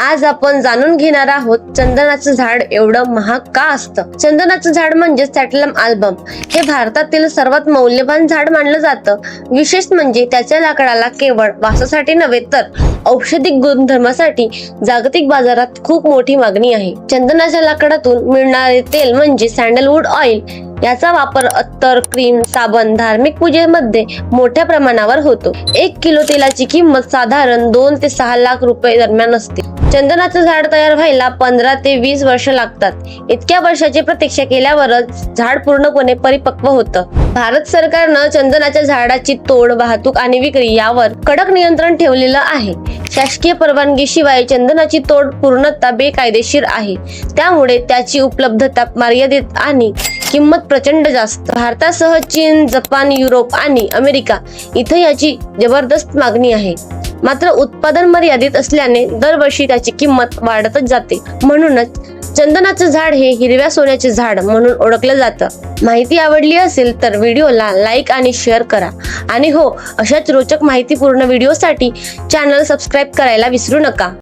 आज आपण जाणून घेणार आहोत चंदनाचं झाड एवढं महाग का असतं? चंदनाचं झाड म्हणजे सॅटलम आल्बम. हे भारतातील सर्वात मौल्यवान झाड मानलं जातं. विशेष म्हणजे त्याच्या लाकडाला केवळ वासासाठी नव्हे तर औषधिक गुणधर्मासाठी जागतिक बाजारात खूप मोठी मागणी आहे. चंदनाच्या लाकडातून मिळणारे तेल म्हणजे सँडलवूड ऑइल याचा वापर अत्तर क्रीम साबण धार्मिक पूजेमध्ये मोठ्या प्रमाणावर होतो. एक किलो तेलाची किंमत साधारण दोन ते सहा लाख रुपये दरम्यान असते. चंदनाचं झाड तयार व्हायला पंधरा ते वीस वर्ष लागतात. इतक्या वर्षाची प्रतीक्षा केल्यावरच झाड पूर्णपणे परिपक्व होतं. भारत सरकारनं चंदनाच्या झाडाची तोड वाहतूक आणि विक्री यावर कडक नियंत्रण ठेवलेलं आहे. शासकीय परवानगीशिवाय चंदनाची तोड पूर्णतः बेकायदेशीर आहे. त्यामुळे त्याची उपलब्धता मर्यादित आणि किंमत प्रचंड जास्त. भारतासह चीन जपान युरोप आणि अमेरिका इथं याची जबरदस्त मागणी आहे. मात्र उत्पादन मर्यादित असल्याने दरवर्षी त्याची किंमत वाढतच जाते. म्हणूनच चंदनाचं झाड हे हिरव्या सोन्याचे झाड म्हणून ओळखलं जातं. माहिती आवडली असेल तर व्हिडिओला लाईक आणि शेअर करा. आणि हो अशाच रोचक माहितीपूर्ण व्हिडिओसाठी चॅनल सबस्क्राईब करायला विसरू नका.